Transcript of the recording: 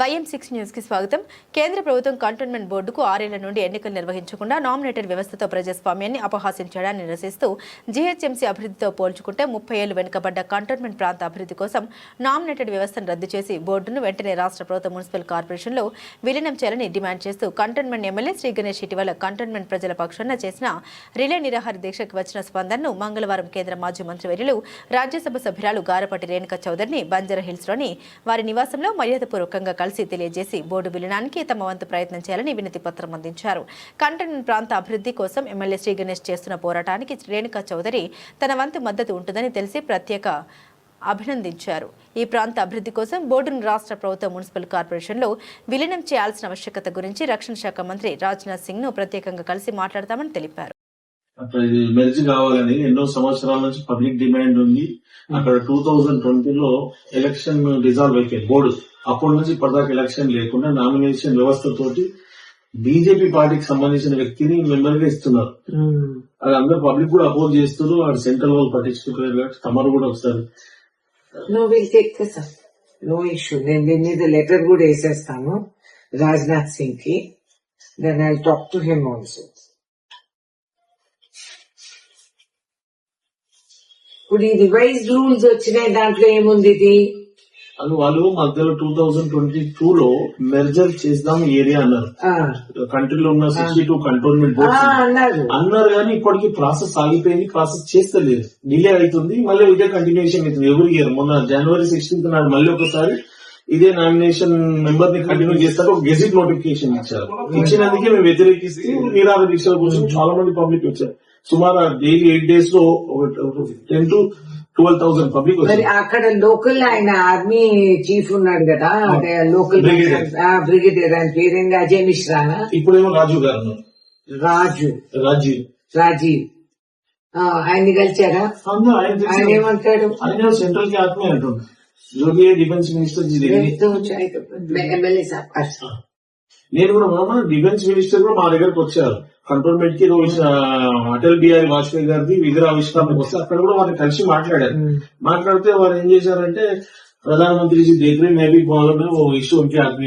YM six న్యూస్కి స్వాగతం. కేంద్ర ప్రభుత్వం కంటోన్మెంట్ బోర్డుకు ఆరేళ్ళ నుండి ఎన్నికలు నిర్వహించకుండా నామినేటెడ్ వ్యవస్థతో ప్రజాస్వామ్యాన్ని అపహాసించడాన్ని నిరసిస్తూ జీహెచ్ఎంసీ అభివృద్ధితో పోల్చుకుంటే ముప్పై ఏళ్ళు వెనుకబడ్డ కంటోన్మెంట్ ప్రాంత అభివృద్ధి కోసం నామినేటెడ్ వ్యవస్థను రద్దు చేసి బోర్డును వెంటనే రాష్ట్ర ప్రభుత్వ మున్సిపల్ కార్పొరేషన్లో విలీనం చేయాలని డిమాండ్ చేస్తూ కంటోన్మెంట్ ఎమ్మెల్యే శ్రీ గణేష్ ఇటీవల కంటోన్మెంట్ ప్రజల పక్షాన చేసిన రిలే నిరాహార దీక్షకు వచ్చిన స్పందనను మంగళవారం కేంద్ర మాజీ మంత్రివర్యులు రాజ్యసభ సభ్యురాలు గారపటి రేణుకా చౌదరిని బంజారా హిల్స్లోని వారి నివాసంలో మర్యాదపూర్వకంగా కలిసి తెలియజేసి బోర్డు విలీనానికి తమ వంతు ప్రయత్నం చేయాలని వినతి పత్రం అందించారు. కంటోన్మెంట్ ప్రాంత అభివృద్ధి కోసం ఎమ్మెల్యే శ్రీ గణేష్ చేస్తున్న పోరాటానికి రేణుకా చౌదరి తన వంతు మద్దతు ఉంటుందని తెలిసి ప్రత్యేక అభినందించారు. ఈ ప్రాంత అభివృద్ధి కోసం బోర్డును రాష్ట్ర ప్రభుత్వ మున్సిపల్ కార్పొరేషన్లో విలీనం చేయాల్సిన ఆవశ్యకత గురించి రక్షణ శాఖ మంత్రి రాజ్నాథ్ సింగ్ను ప్రత్యేకంగా కలిసి మాట్లాడతామని తెలిపారు. అక్కడ ఇది మెర్జ్ కావాలని ఎన్నో సంవత్సరాల నుంచి పబ్లిక్ డిమాండ్ ఉంది. అక్కడ టూ థౌజండ్ ట్వంటీలో ఎలక్షన్ రిజాల్వ్ అయిపోయింది. బోర్డు అప్పటి నుంచి ఇప్పటిదాకా ఎలక్షన్ లేకుండా నామినేషన్ వ్యవస్థతోటి బీజేపీ పార్టీకి సంబంధించిన వ్యక్తిని మెంబర్గా ఇస్తున్నారు. అది అందరు పబ్లిక్ కూడా అపోజ్ చేస్తారు అక్కడ సెంట్రల్ వాళ్ళు పట్టించుకోలేదు కాబట్టి తమరు కూడా వస్తారు no will take this up no issue నేను దీని మీద లెటర్ కూడా వేసేస్తాను Rajnath సింగ్కి then I talk to him also ఇప్పుడు రివైజ్ రూల్స్ వచ్చినాయి దాంట్లో ఏముంది ఇది? అది వాళ్ళు మధ్యలో టూ థౌజండ్ ట్వంటీ టూ లో మెర్జర్ చేద్దాం ఏరియా అన్నారు. కంట్రీలో ఉన్న సిక్స్టీ టూ కంటోన్మెంట్ బోర్డ్స్ అన్నారు. అన్నారు కానీ ఇప్పటికి ప్రాసెస్ ఆగిపోయింది ప్రాసెస్ చేస్తలేదు. డిలే అవుతుంది మళ్ళీ ఇదే కంటిన్యూషన్ అవుతుంది. ఎవరి ఇయర్ మొన్న జనవరి సిక్స్టీన్త్ నాడు మళ్ళీ ఒకసారి ఇదే నామినేషన్ మెంబర్ని కంటిన్యూ చేస్తారు ఒక గెజిట్ నోటిఫికేషన్ ఇచ్చారు. ఇచ్చినందుకే మేము వ్యతిరేకిస్తూ నిరాధ దీక్షల కోసం చాలా మంది పబ్లిక్ వచ్చారు. సుమారు డైలీ ఎయిట్ డేస్ లో ten to twelve thousand public మరి వచ్చారు అక్కడ లోకల్ ఆయన ఆర్మీ చీఫ్ ఉన్నాడు కదా అదే లోకల్ Brigadier. బ్రిగేడియర్ ఆయన పేరేంది అజయ్ మిశ్రానా ఇప్పుడేమో రాజు గారు ఉన్నారు. రాజు రాజీవ్ రాజీవ్ ఆ, ఆయన్ని కలిచారా అందరూ ఆయన ఆయన తెలిసిన- ఏమంటాడు ఆయన సెంట్రల్ కి ఆత్మే అంటుండ్రు యోగి డిఫెన్స్ మినిస్టర్ జీ దగ్గర तो एमएलए साहब अच्छा నేను కూడా మొన్న డిఫెన్స్ మినిస్టర్ కూడా మా దగ్గరకు వచ్చారు. కంటోన్మెంట్కి అటల్ బిహారీ వాజ్పేయి గారిది విగ్రహావిష్కరణకు వస్తే అక్కడ కూడా వారిని కలిసి మాట్లాడారు. మాట్లాడితే వారు ఏం చేశారంటే ప్రధానమంత్రి జీ మేబీ బాగుంటుంది ఓ ఇష్యూ ఉంటే ఆద్మీ